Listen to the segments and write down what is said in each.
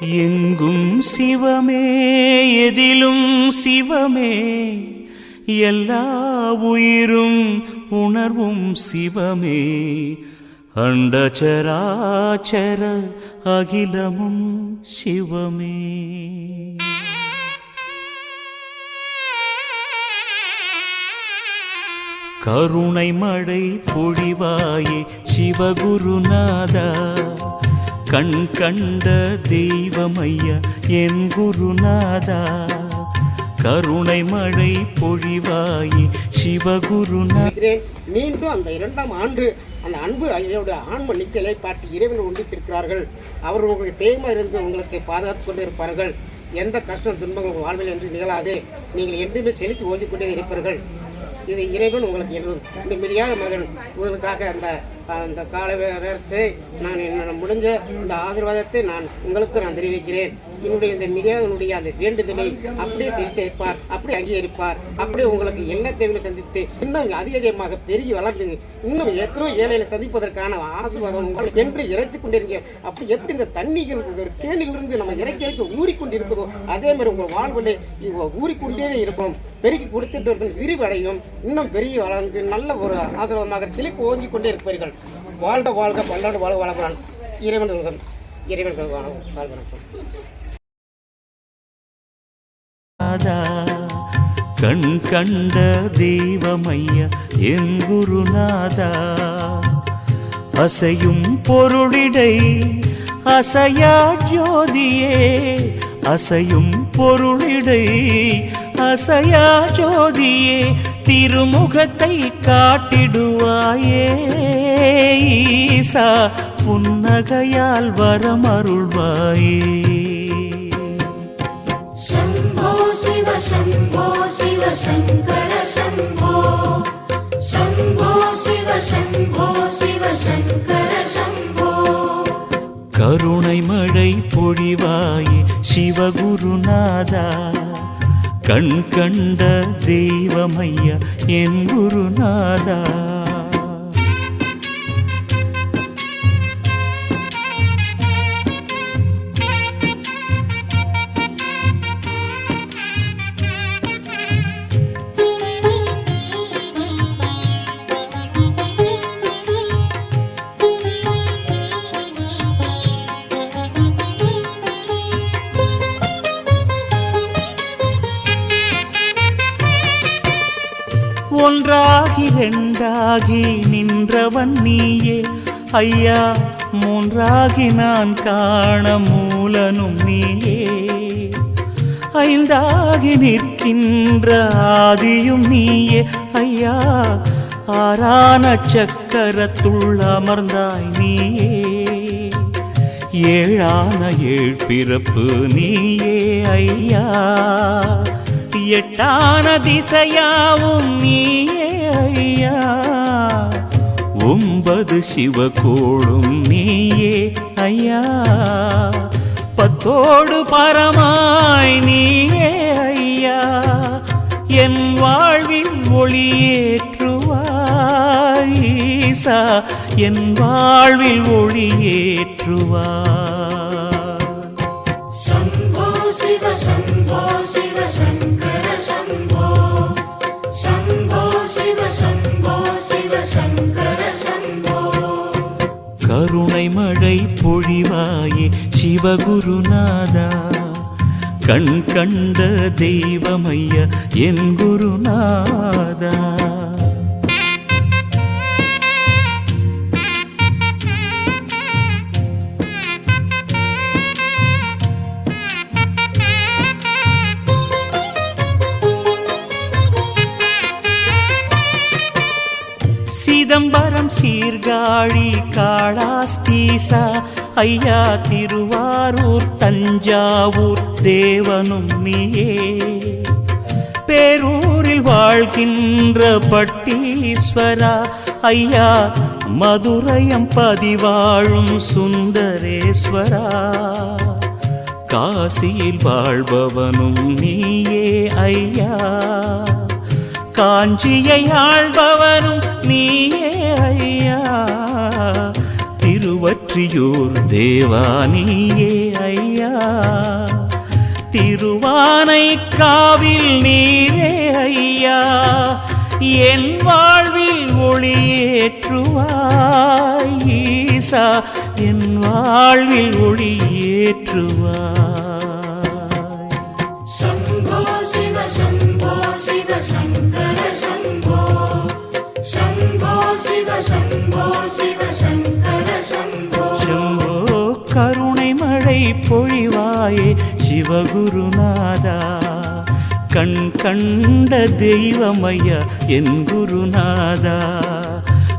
எங்கும் சிவமே எதிலும் சிவமே. எல்லா உயிரும் உணர்வும் சிவமே. அண்டச்சராச்சர அகிலமும் சிவமே. கருணை மழை பொழிவாயே சிவகுருநாதா. கண் கண்ட தெய்வமையா என் குருநாதா. கருணை மழை பொழிவாயி சிவகுருநாதா மீண்டும் அந்த இரண்டாம் ஆண்டு அந்த அன்பு ஐயோட ஆன்ம நிக்கலை பாட்டி இறைவன் ஒன்றித்திருக்கிறார்கள் அவர் உங்களுக்கு தேய்மா இருந்து உங்களுக்கு பாதுகாத்துக் கொண்டு இருப்பார்கள் எந்த கஷ்டம் துன்பங்கள் உங்கள் வாழ்வில் என்று நிகழாது. நீங்கள் என்றுமே செழித்து ஓங்கிக் கொண்டே இருப்பீர்கள். இது இறைவன் உங்களுக்கு எழுதும் இந்த மிரியாத மகன் உங்களுக்காக அந்த அந்த கால நேரத்தை நான் என்னால் முடிஞ்ச இந்த ஆசீர்வாதத்தை நான் உங்களுக்கு நான் தெரிவிக்கிறேன். என்னுடைய இந்த மிகனுடைய அந்த வேண்டுதலை அப்படியே சரி செய்ப்பார் அப்படி அங்கீகரிப்பார் அப்படியே உங்களுக்கு என்ன தேவையிலும் சந்தித்து இன்னும் அதிகமாக பெருகி வளர்ந்து இன்னும் எத்தனையோ ஏழையில சந்திப்பதற்கான ஆசீர்வாதம் உங்களுக்கு என்று இறைத்து கொண்டிருங்க. அப்படி எப்படி இந்த தண்ணிகள் ஒரு கேணிலிருந்து நம்ம இறக்கி இறக்கி ஊறிக்கொண்டு இருக்குதோ அதே மாதிரி உங்கள் வாழ்விலே ஊறிக்கொண்டே இருக்கும் பெருகி கொடுத்துட்டு இருக்கும் விரிவடையும். இன்னும் பெருகி வளர்ந்து நல்ல ஒரு ஆசீர்வாதமாக செழிப்பு ஓங்கிக் கொண்டே இருப்பீர்கள். வாழ்க வாழ்க பல்லாண்டு வாழ்க வளமுடன். இறைவன் உலகம் இறைவன் வாழ் வணக்கம். கண் கண்ட தெய்வமைய என் குருநாதா. அசையும் பொருளிடை அசையா ஜோதியே. அசையும் பொருளிடை அசையா ஜோதியே. திருமுகத்தை காட்டிடுவாயே ஈசா புன்னகையால் வரமருள்வாயே. சம்போ சிவ சம்போ சிவ சங்கர சம்போ. சம்போ சிவ சம்போ சிவ சங்கர சம்போ. கருணை மழை பொழிவாயே சிவகுருநாதா. கண் கண்ட தெய்வமையா என் குருநாதா ஒன்றாகி ரெண்டாகி நின்றவன் நீயே. ஐயா மூன்றாகி நான் காண மூலனும் நீயே. ஐந்தாகி நிற்கின்ற ஆதியும் நீயே. ஐயா ஆறான சக்கரத்துள் அமர்ந்தாய் நீயே. ஏழான ஏழ் பிறப்பு நீயே ஐயா. எட்டான திசையாவும் நீயே ஐயா. ஒன்பது சிவகோளும் நீயே ஐயா. பத்தோடு பரமாய் நீயே ஐயா. என் வாழ்வில் ஒளியேற்றுவாய் ஈசா. என் வாழ்வில் ஒளியேற்றுவாய் சிவாயே சிவகுருநாதா. கண் கண்ட தெய்வமைய என் குருநாதா. சிதம்பரம் சீர்காழி காளாஸ்தீசா ஐயா திருவாரூர் தஞ்சாவூர் தேவனும் நீயே. பேரூரில் வாழ்கின்ற பட்டீஸ்வரா ஐயா மதுரையம் பதிவாழும் சுந்தரேஸ்வரா. காசியில் வாழ்பவனும் நீயே ஐயா. காஞ்சியை ஆள்பவரும் நீயே ஐயா. திருவற்றியூர் தேவா நீயே ஐயா. திருவானை காவில் நீரே ஐயா. என் வாழ்வில் ஒளியேற்றுவாய் ஈசா. என் வாழ்வில் ஒளியேற்றுவாய் சம்போ சிவ சங்கர். கருணை மழை பொழிவாயே சிவகுருநாதா. கண் கண்ட தெய்வமையா என் குருநாதா.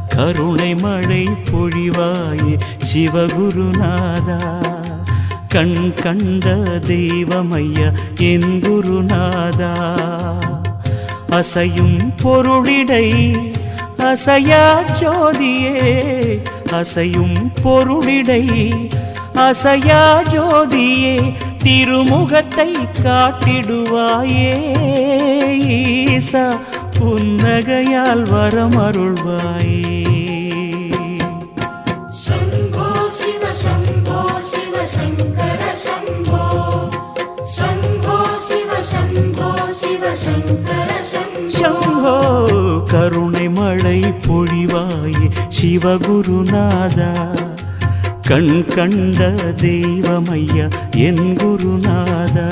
கருணை மழை பொழிவாயே சிவகுருநாதா. கண் கண்ட தெய்வமையா என் குருநாதா. அசையும் பொருளிடை அசையா ஜோதியே. அசையும் பொருளிடை அசையா ஜோதியே திருமுகத்தை காட்டிடுவாயே ஈசா புன்னகையால் வரமருள்வாயே. சம்போ கருணை மழை பொழிவாயே சிவகுருநாதா. கண் கண்ட தெய்வமையா என் குருநாதா.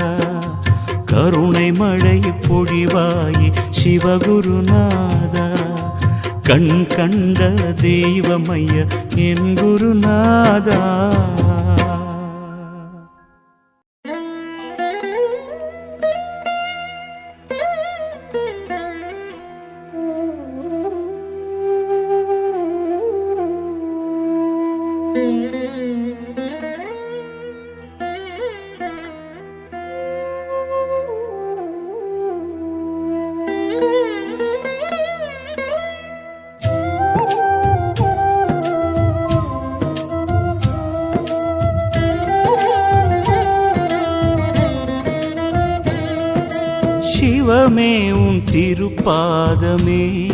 கருணை மழை பொழிவாயே சிவகுருநாதா. கண் கண்ட தெய்வமையா என் குருநாதா. திருப்பாதமே.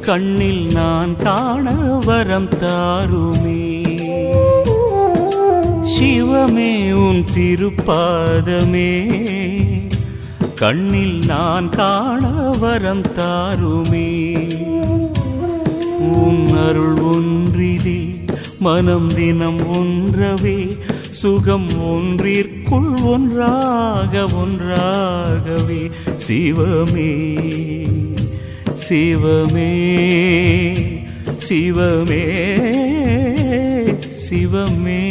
கண்ணில் நான் காண வரம் தாருமே. சிவமே உன் திருப்பாதமே. கண்ணில் நான் காண வரம் தாருமே. உன் அருள் ஒன்றிலே மனம் தினம் ஒன்றவே. சுகம் ஒன்றிற்குள் ஒன்றாக ஒன்றாகவே. சிவமே சிவமே சிவமே சிவமே.